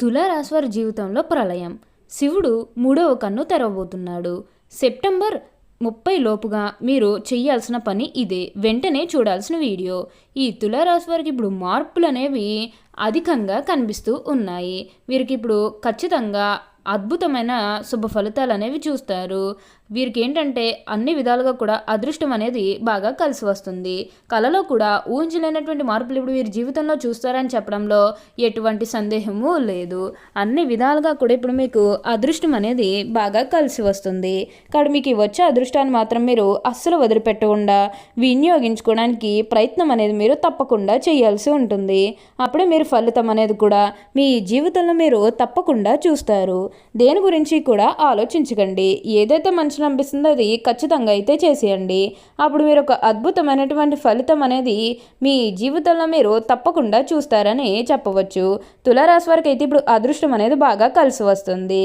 తులారాశి వారి జీవితంలో ప్రళయం. శివుడు మూడవ కన్ను తెరవబోతున్నాడు. సెప్టెంబర్ ముప్పై లోపుగా మీరు చేయాల్సిన పని ఇదే. వెంటనే చూడాల్సిన వీడియో. ఈ తులారాశి వారికి ఇప్పుడు మార్పులు అనేవి అధికంగా కనిపిస్తూ ఉన్నాయి. వీరికి ఇప్పుడు ఖచ్చితంగా అద్భుతమైన శుభ ఫలితాలు అనేవి చూస్తారు. వీరికి ఏంటంటే అన్ని విధాలుగా కూడా అదృష్టం అనేది బాగా కలిసి వస్తుంది. కళలో కూడా ఊహించలేనటువంటి మార్పులు ఇప్పుడు వీరి జీవితంలో చూస్తారని చెప్పడంలో ఎటువంటి సందేహము లేదు. అన్ని విధాలుగా కూడా ఇప్పుడు మీకు అదృష్టం అనేది బాగా కలిసి వస్తుంది. కాబట్టి మీకు వచ్చే అదృష్టాన్ని మాత్రం మీరు అస్సలు వదిలిపెట్టకుండా వినియోగించుకోవడానికి ప్రయత్నం అనేది మీరు తప్పకుండా చేయాల్సి ఉంటుంది. అప్పుడే మీరు ఫలితం అనేది కూడా మీ జీవితంలో మీరు తప్పకుండా చూస్తారు. దేని గురించి కూడా ఆలోచించకండి. ఏదైతే మంచి అనిపిస్తుందో అది ఖచ్చితంగా అయితే చేసేయండి. అప్పుడు మీరు ఒక అద్భుతమైనటువంటి ఫలితం అనేది మీ జీవితంలో మీరు తప్పకుండా చూస్తారని చెప్పవచ్చు. తులారాశి వారికి అయితే ఇప్పుడు అదృష్టం అనేది బాగా కలిసి వస్తుంది.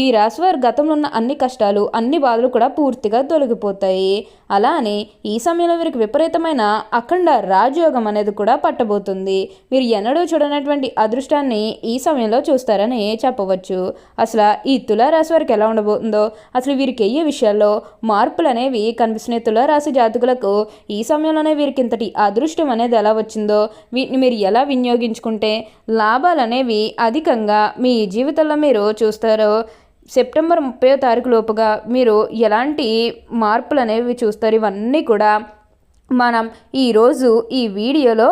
ఈ రాశివారి గతంలో ఉన్న అన్ని కష్టాలు అన్ని బాధలు కూడా పూర్తిగా తొలగిపోతాయి. అలా అని ఈ సమయంలో వీరికి విపరీతమైన అఖండ రాజయోగం అనేది కూడా పట్టబోతుంది. మీరు ఎన్నడూ చూడనటువంటి అదృష్టాన్ని ఈ సమయంలో చూస్తారని చెప్పవచ్చు. అసలు ఈ తులారాశి వారికి ఎలా ఉండబోతుందో అసలు వీరికి అయ్యే విషయాల్లో మార్పులు అనేవి కనిపిస్తున్నాయి? తులారాశి జాతకులకు ఈ సమయంలోనే వీరికి ఇంతటి అదృష్టం అనేది ఎలా వచ్చిందో వీటిని మీరు ఎలా వినియోగించుకుంటే లాభాలు అనేవి అధికంగా మీ జీవితంలో మీరు చూస్తారో? సెప్టెంబర్ ముప్పై తారీఖు లోపుగా మీరు ఎలాంటి మార్పులు అనేవి చూస్తారు? ఇవన్నీ కూడా మనం ఈరోజు ఈ వీడియోలో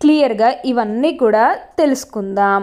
క్లియర్గా ఇవన్నీ కూడా తెలుసుకుందాం.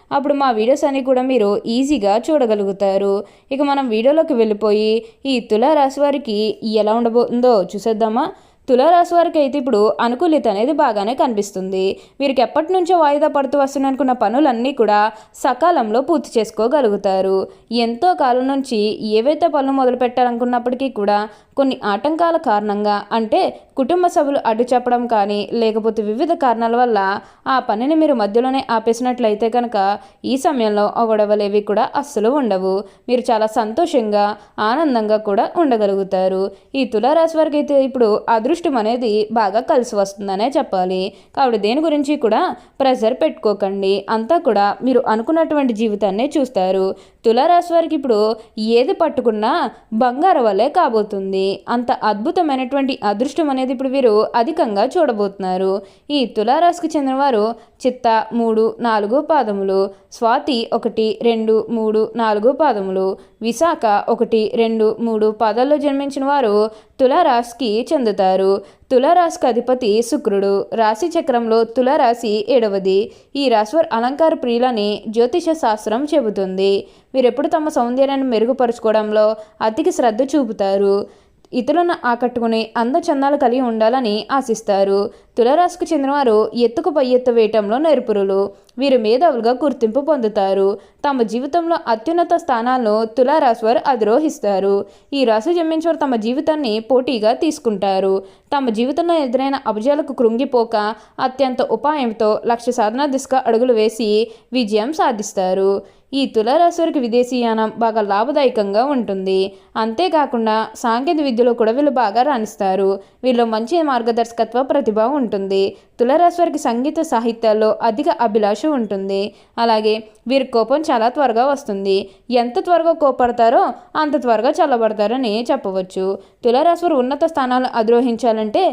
అప్పుడు మా వీడియోస్ అన్ని కూడా మీరు ఈజీగా చూడగలుగుతారు. ఇక మనం వీడియోలోకి వెళ్ళిపోయి ఈ తులారాశి వారికి ఎలా ఉండబోతుందో చూసేద్దామా? తులారాశి వారికి అయితే ఇప్పుడు అనుకూలిత అనేది బాగానే కనిపిస్తుంది. వీరికి ఎప్పటి నుంచో వాయిదా పడుతూ వస్తున్ననుకున్న పనులన్నీ కూడా సకాలంలో పూర్తి చేసుకోగలుగుతారు. ఎంతో కాలం నుంచి ఏవైతే పనులు మొదలు పెట్టాలనుకున్నప్పటికీ కూడా కొన్ని ఆటంకాల కారణంగా అంటే కుటుంబ సభ్యులు అడ్డు చెప్పడం కానీ లేకపోతే వివిధ కారణాల వల్ల ఆ పనిని మీరు మధ్యలోనే ఆపేసినట్లయితే కనుక ఈ సమయంలో ఆ గొడవలేవి కూడా అస్సలు ఉండవు. మీరు చాలా సంతోషంగా ఆనందంగా కూడా ఉండగలుగుతారు. ఈ తులారాశి వారికి అయితే ఇప్పుడు అదృష్టం అనేది బాగా కలిసి వస్తుందనే చెప్పాలి. కాబట్టి దేని గురించి కూడా ప్రెషర్ పెట్టుకోకండి. అంతా కూడా మీరు అనుకున్నటువంటి జీవితాన్ని చూస్తారు. తులారాశి వారికి ఇప్పుడు ఏది పట్టుకున్నా బంగారం వల్లే కాబోతుంది. అంత అద్భుతమైనటువంటి అదృష్టం అనేది ఇప్పుడు వీరు అధికంగా చూడబోతున్నారు. ఈ తులారాశికి చెందినవారు చిత్త మూడు నాలుగు పాదములు స్వాతి ఒకటి రెండు మూడు నాలుగు పాదములు విశాఖ ఒకటి రెండు మూడు పాదాల్లో జన్మించిన వారు తులారాశికి చెందుతారు. తులారాశికి అధిపతి శుక్రుడు. రాశి చక్రంలో తులారాశి ఏడవది. ఈ రాశివారు అలంకార ప్రియులని జ్యోతిష శాస్త్రం చెబుతుంది. వీరెప్పుడు తమ సౌందర్యాన్ని మెరుగుపరుచుకోవడంలో అతికి శ్రద్ధ చూపుతారు. ఇతరులను ఆకట్టుకుని అందచందాలు కలిగి ఉండాలని ఆశిస్తారు. తులరాశికి చెందినవారు ఎత్తుకు పై ఎత్తు వేయటంలో నెరుపురులు. వీరు మేధావులుగా గుర్తింపు పొందుతారు. తమ జీవితంలో అత్యున్నత స్థానాలను తులారాశి వారు అధిరోహిస్తారు. ఈ రాశి జన్మించేవారు తమ జీవితాన్ని పోటీగా తీసుకుంటారు. తమ జీవితంలో ఎదురైన అభిజయాలకు కృంగిపోక అత్యంత ఉపాయంతో లక్ష్య సాధన దిశగా అడుగులు వేసి విజయం సాధిస్తారు. ఈ తులారాశివారికి విదేశీయానం బాగా లాభదాయకంగా ఉంటుంది. అంతేకాకుండా సాంకేతిక విద్యలో కూడా వీళ్ళు బాగా రాణిస్తారు. వీళ్ళు మంచి మార్గదర్శకత్వ ప్రతిభ ఉంటుంది. తులారాశివారికి సంగీత సాహిత్యాల్లో అధిక అభిలాష ఉంటుంది. అలాగే వీరి కోపం చాలా త్వరగా వస్తుంది. ఎంత త్వరగా కోపడతారో అంత త్వరగా చల్లబడతారని చెప్పవచ్చు. తులారాశివారు ఉన్నత స్థానాలు అధిరోహించాలంటే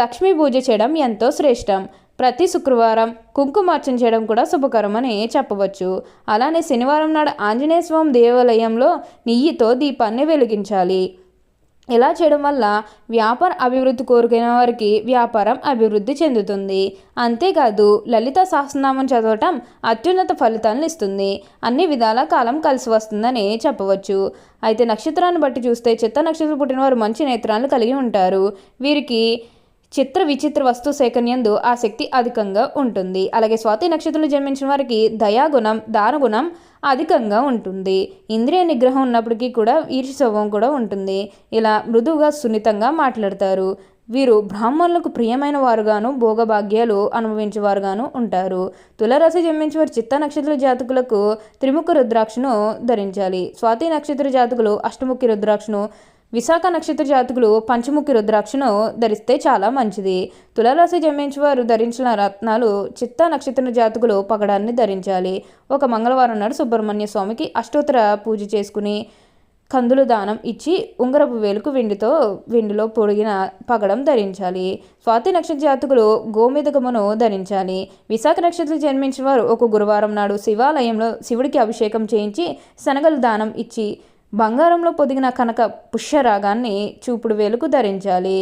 లక్ష్మీ పూజ చేయడం ఎంతో శ్రేష్టం. ప్రతి శుక్రవారం కుంకుమార్చన చేయడం కూడా శుభకరం అని చెప్పవచ్చు. అలానే శనివారం నాడు ఆంజనేయ స్వామి దేవాలయంలో నెయ్యితో దీపాన్ని వెలిగించాలి. ఇలా చేయడం వల్ల వ్యాపార అభివృద్ధి కోరుకునే వారికి వ్యాపారం అభివృద్ధి చెందుతుంది. అంతేకాదు లలిత సహస్రనామం చదవటం అత్యున్నత ఫలితాలను ఇస్తుంది. అన్ని విధాల కాలం కలిసి వస్తుందని చెప్పవచ్చు. అయితే నక్షత్రాన్ని బట్టి చూస్తే చిత్త నక్షత్రం పుట్టిన వారు మంచి నేత్రాలను కలిగి ఉంటారు. వీరికి చిత్ర విచిత్ర వస్తు సేకరణందు ఆసక్తి అధికంగా ఉంటుంది. అలాగే స్వాతి నక్షత్రంలో జన్మించిన వారికి దయాగుణం దానగుణం అధికంగా ఉంటుంది. ఇంద్రియ నిగ్రహం ఉన్నప్పటికీ కూడా ఈర్ష్య స్వభావం కూడా ఉంటుంది. ఇలా మృదువుగా సున్నితంగా మాట్లాడతారు. వీరు బ్రాహ్మణులకు ప్రియమైన వారుగాను భోగభాగ్యాలు అనుభవించేవారుగాను ఉంటారు. తులరాశి జన్మించిన వారి చిత్త నక్షత్ర జాతకులకు త్రిముఖ రుద్రాక్షను ధరించాలి. స్వాతి నక్షత్ర జాతకులు అష్టముఖి రుద్రాక్షను విశాఖ నక్షత్ర జాతకులు పంచముఖి రుద్రాక్షను ధరిస్తే చాలా మంచిది. తులారాశి జన్మించిన వారు ధరించిన రత్నాలు చిత్త నక్షత్ర జాతకులు పగడాన్ని ధరించాలి. ఒక మంగళవారం నాడు సుబ్రహ్మణ్య స్వామికి అష్టోత్తర పూజ చేసుకుని కందులు దానం ఇచ్చి ఉంగరపు వేలుకు వెండితో వెండిలో పొడిగిన పగడం ధరించాలి. స్వాతి నక్షత్ర జాతకులు గోమేదకమును ధరించాలి. విశాఖ నక్షత్రం జన్మించిన వారు ఒక గురువారం నాడు శివాలయంలో శివుడికి అభిషేకం చేయించి శనగలు దానం ఇచ్చి బంగారంలో పొదిగిన కనక పుష్యరాగాన్ని చూపుడు వేలుకు ధరించాలి.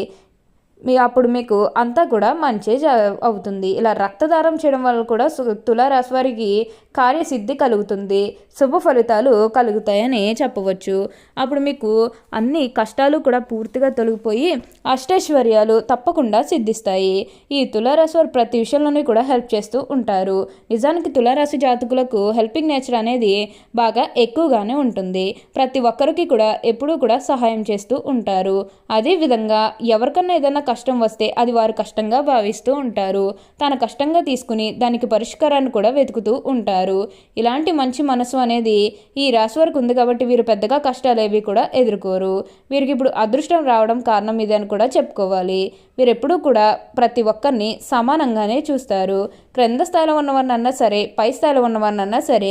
మీ అప్పుడు మీకు అంతా కూడా మంచి అవుతుంది. ఇలా రక్తదానం చేయడం వల్ల కూడా సు- తులారాశి వారికి కార్యసిద్ధి కలుగుతుంది. శుభ ఫలితాలు కలుగుతాయని చెప్పవచ్చు. అప్పుడు మీకు అన్ని కష్టాలు కూడా పూర్తిగా తొలగిపోయి అష్టైశ్వర్యాలు తప్పకుండా సిద్ధిస్తాయి. ఈ తులారాశి వారు ప్రతి విషయంలోనే కూడా హెల్ప్ చేస్తూ ఉంటారు. నిజానికి తులారాశి జాతకులకు హెల్పింగ్ నేచర్ అనేది బాగా ఎక్కువగానే ఉంటుంది. ప్రతి ఒక్కరికి కూడా ఎప్పుడూ కూడా సహాయం చేస్తూ ఉంటారు. అదేవిధంగా ఎవరికన్నా ఏదైనా కష్టం వస్తే అది వారు కష్టంగా భావిస్తూ ఉంటారు. తన కష్టంగా తీసుకుని దానికి పరిష్కారాన్ని కూడా వెతుకుతూ ఉంటారు. ఇలాంటి మంచి మనసు అనేది ఈ రాశి వారికి ఉంది కాబట్టి వీరు పెద్దగా కష్టాలు ఏవి కూడా ఎదుర్కోరు. వీరికి ఇప్పుడు అదృష్టం రావడం కారణం ఇది అని కూడా చెప్పుకోవాలి. వీరు ఎప్పుడూ కూడా ప్రతి ఒక్కరిని సమానంగానే చూస్తారు. క్రింద స్థాయిలో ఉన్నవారినన్నా సరే పై స్థాయిలో ఉన్నవారినన్నా సరే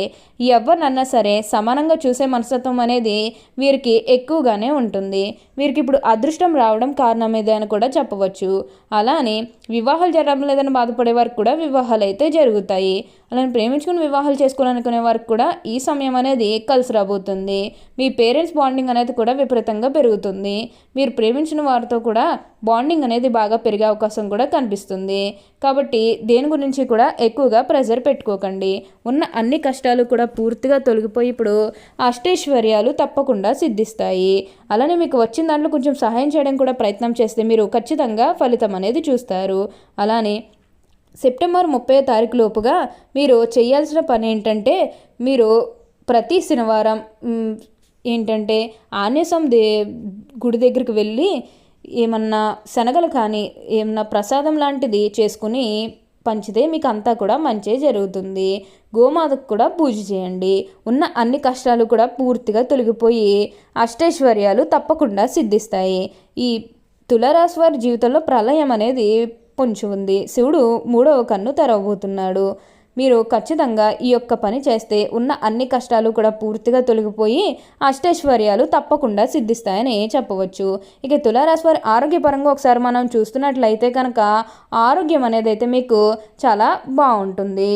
ఎవరినన్నా సరే సమానంగా చూసే మనస్తత్వం అనేది వీరికి ఎక్కువగానే ఉంటుంది. వీరికి ఇప్పుడు అదృష్టం రావడం కారణం ఇదే అని కూడా చెప్పవచ్చు. అలానే వివాహాలు జరగడం లేదని బాధపడే వారికి కూడా వివాహాలు అయితే జరుగుతాయి. అలానే ప్రేమించుకుని వివాహాలు చేసుకోవాలనుకునే వారికి కూడా ఈ సమయం అనేది కలిసి రాబోతుంది. మీ పేరెంట్స్ బాండింగ్ అనేది కూడా విపరీతంగా పెరుగుతుంది. మీరు ప్రేమించిన వారితో కూడా బాండింగ్ అనేది బాగా పెరిగే అవకాశం కూడా కనిపిస్తుంది. కాబట్టి దేని గురించి కూడా ఎక్కువగా ప్రెజర్ పెట్టుకోకండి. ఉన్న అన్ని కష్టాలు కూడా పూర్తిగా తొలగిపోయి ఇప్పుడు అష్టైశ్వర్యాలు తప్పకుండా సిద్ధిస్తాయి. అలానే మీకు వచ్చిన దాంట్లో కొంచెం సహాయం చేయడం కూడా ప్రయత్నం చేస్తే మీరు ఖచ్చితంగా ఖచ్చితంగా ఫలితం అనేది చూస్తారు. అలానే సెప్టెంబర్ ముప్పై తారీఖు లోపుగా మీరు చేయాల్సిన పని ఏంటంటే మీరు ప్రతి శనివారం ఏంటంటే ఆన్యసం దే గుడి దగ్గరికి వెళ్ళి ఏమన్నా శనగలు కానీ ఏమన్నా ప్రసాదం లాంటిది చేసుకుని పంచితే మీకు అంతా కూడా మంచి జరుగుతుంది. గోమాతకు కూడా పూజ చేయండి. ఉన్న అన్ని కష్టాలు కూడా పూర్తిగా తొలగిపోయి అష్టైశ్వర్యాలు తప్పకుండా సిద్ధిస్తాయి. ఈ తులారాశి వారి జీవితంలో ప్రళయం అనేది పొంచి ఉంది. శివుడు మూడవ కన్ను తెరవబోతున్నాడు. మీరు ఖచ్చితంగా ఈ యొక్క పని చేస్తే ఉన్న అన్ని కష్టాలు కూడా పూర్తిగా తొలగిపోయి అష్టైశ్వర్యాలు తప్పకుండా సిద్ధిస్తాయని చెప్పవచ్చు. ఇక తులారాశి వారి ఆరోగ్యపరంగా ఒకసారి మనం చూస్తున్నట్లయితే కనుక ఆరోగ్యం అనేది అయితే మీకు చాలా బాగుంటుంది.